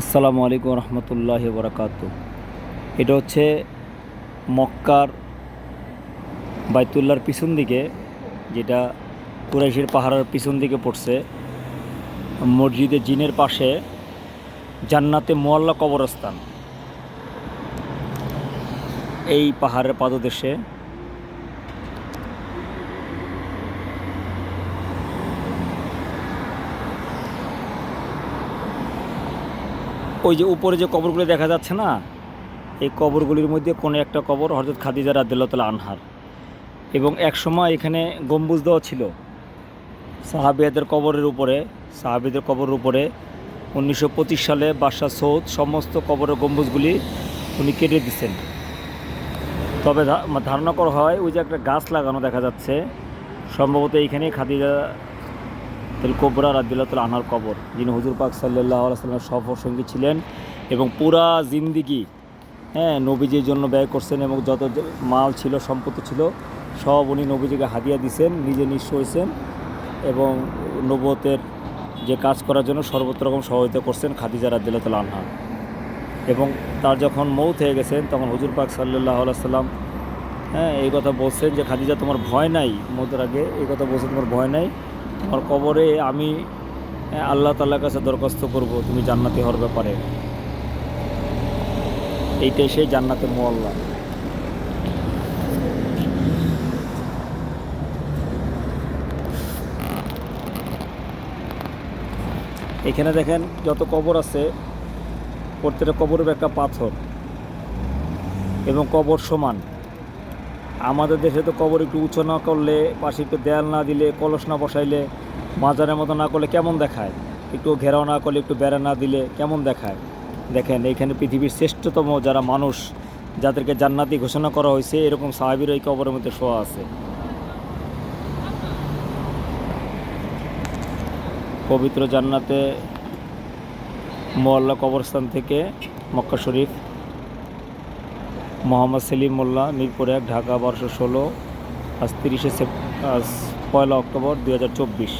আসসালামু আলাইকুম রহমতুল্লাহ বরাকাত এটা হচ্ছে মক্কার বাইতুল্লার পিছন দিকে, যেটা কুরাইশের পাহাড়ের পিছন দিকে পড়ছে। মসজিদে জিনের পাশে জান্নাতে মোয়াল্লা কবরস্থান। এই পাহাড়ের পাদদেশে ওই যে উপরে যে কবরগুলো দেখা যাচ্ছে না, এই কবরগুলির মধ্যে কোনো একটা কবর হজরত খাদিজা রাদিল্লাহ আনহার। এবং এক সময় এখানে গম্বুজ দেওয়া ছিল। সাহাবিয়াদের কবরের উপরে, সাহাবিদের কবরের উপরে উনিশশো পঁচিশ সালে বাদশাহ সৌদ সমস্ত কবরের গম্বুজগুলি উনি কেটে দিচ্ছেন তবে ধারণা করা হয় ওই যে একটা গাছ লাগানো দেখা যাচ্ছে। সম্ভবত এইখানে খাদিজা তেল কোবরা রাদিল্লাতুল আনহার কবর, যিনি হুজুর পাক সাল্লাহ সাল্লামের সফর সঙ্গী ছিলেন এবং পুরা জিন্দিগি হ্যাঁ নবীজির জন্য ব্যয় করছেন এবং যত মাল ছিল, সম্পত্তি ছিল, সব উনি নবীজিকে হাদিয়া দিছেন, নিজে নিঃস্ব হয়েছেন এবং নবতের যে কাজ করার জন্য সর্বত্র রকম সহায়তা করছেন খাদিজা রাদিল্লাতুল আনহা। এবং তার যখন মৌত হয়ে গেছেন, তখন হুজুর পাক সাল্লাহ সাল্লাম হ্যাঁ এই কথা বলছেন যে, খাদিজা, তোমার ভয় নাই? মৌতের আগে এই কথা বলছেন, তোমার ভয় নাই? তোমার কবরে আমি আল্লাহ তাল্লার কাছে দরখাস্ত করব, তুমি জান্নাতি হওয়ার ব্যাপারে। এইটাই সেই জান্নাতে মোয়াল্লা। এখানে দেখেন, যত কবর আছে, প্রত্যেকটা কবরের একটা পাথর এবং কবর সমান। আমাদের দেশে তো কবর একটু উঁচু না করলে, পাশে একটু দেয়াল না দিলে, কলস না বসাইলে, মাজারের মতো না করলে কেমন দেখায়? একটু ঘেরাও না করলে, একটু বেড়া না দিলে কেমন দেখায়? দেখেন, এইখানে পৃথিবীর শ্রেষ্ঠতম যারা মানুষ, যাদেরকে জান্নাতি ঘোষণা করা হয়েছে, এরকম সাহাবির এই কবরের মধ্যে শোয়া আছে। পবিত্র জান্নাতে মোয়াল্লা কবরস্থান থেকে মক্কা শরীফ মোহাম্মদ সেলিম মোল্লা, মিরপুর এক, ঢাকা, বর্ষ ষোলো, আজ তিরিশে সেপ্ট পয়লা অক্টোবর দু হাজার চব্বিশ।